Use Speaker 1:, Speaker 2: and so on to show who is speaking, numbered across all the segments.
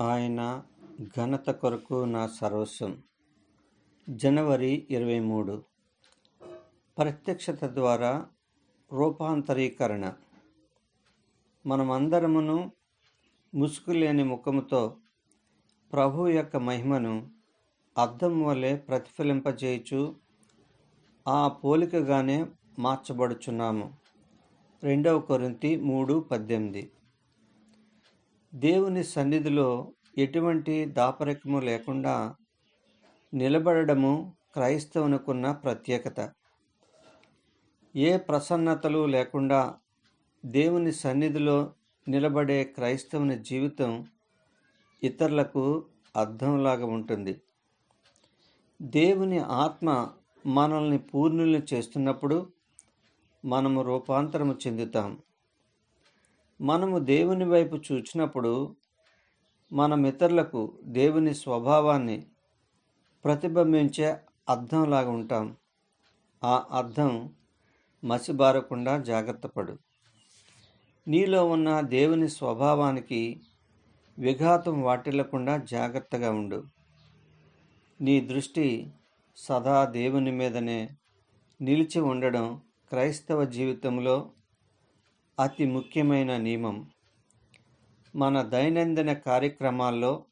Speaker 1: ఆయన ఘనత కొరకు నా సర్వస్వం. జనవరి ఇరవై మూడు. ప్రత్యక్షత ద్వారా రూపాంతరీకరణ. మనమందరమును ముసుగులేని ముఖముతో ప్రభు యొక్క మహిమను అద్దం వలె ప్రతిఫలింపజేయచు ఆ పోలికగానే మార్చబడుచున్నాము. రెండవ కొరింతి మూడు పద్దెనిమిది. దేవుని సన్నిధిలో ఎటువంటి దాపరికము లేకుండా నిలబడము క్రైస్తవునికున్న ప్రత్యేకత. ఏ ప్రసన్నతలు లేకుండా దేవుని సన్నిధిలో నిలబడే క్రైస్తవుని జీవితం ఇతరులకు అర్థంలాగా ఉంటుంది. దేవుని ఆత్మ మనల్ని పూర్ణుల్ని చేస్తున్నప్పుడు మనము రూపాంతరము చెందుతాం. మనము దేవుని వైపు చూచినప్పుడు మనం ఇతరులకు దేవుని స్వభావాన్ని ప్రతిబింబించే అర్థంలాగా ఉంటాం. ఆ అర్థం మసిబారకుండా జాగ్రత్త పడు. నీలో ఉన్న దేవుని స్వభావానికి విఘాతం వాటిల్లకుండా జాగ్రత్తగా ఉండు. నీ దృష్టి సదా దేవుని మీదనే నిలిచి ఉండడం క్రైస్తవ జీవితంలో అతి ముఖ్యమైన నియమం. మన దైనందిన కార్యక్రమాల్లో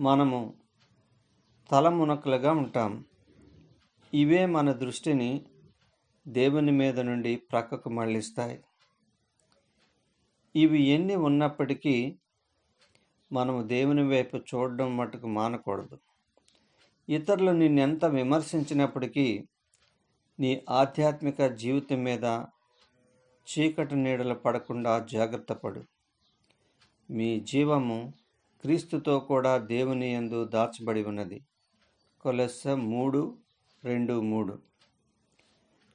Speaker 1: మనము తలమునకలుగా ఉంటాం. ఇవే మన దృష్టిని దేవుని మీద నుండి ప్రక్కకు మళ్ళిస్తాయి. ఇవి ఎన్ని ఉన్నప్పటికీ మనము దేవుని వైపు చూడడం మటుకు మానకూడదు. ఇతరులు నిన్నెంత విమర్శించినప్పటికీ నీ ఆధ్యాత్మిక జీవితం మీద చీకటి నీడలు పడకుండా జాగ్రత్త పడు. మీ జీవము క్రీస్తుతో కూడా దేవుని యందు దాచబడి ఉన్నది. కొలెస్స మూడు రెండు మూడు.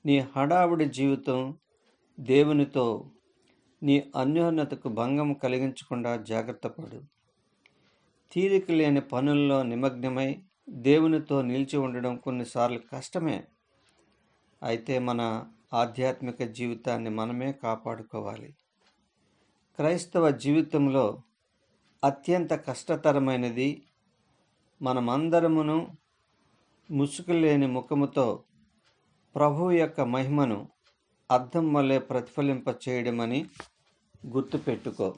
Speaker 1: నీ హడావుడి జీవితం దేవునితో నీ అన్యోన్యతకు భంగం కలిగించకుండా జాగ్రత్త పడు. తీరిక లేని పనుల్లో నిమగ్నమై దేవునితో నిలిచి ఉండడం కొన్నిసార్లు కష్టమే. అయితే మన ఆధ్యాత్మిక జీవితాన్ని మనమే కాపాడుకోవాలి. క్రైస్తవ జీవితంలో అత్యంత కష్టతరమైనది మనమందరమును ముసుగులేని ముఖముతో ప్రభు యొక్క మహిమను అర్థం వల్లే ప్రతిఫలింప చేయడమని గుర్తుపెట్టుకో.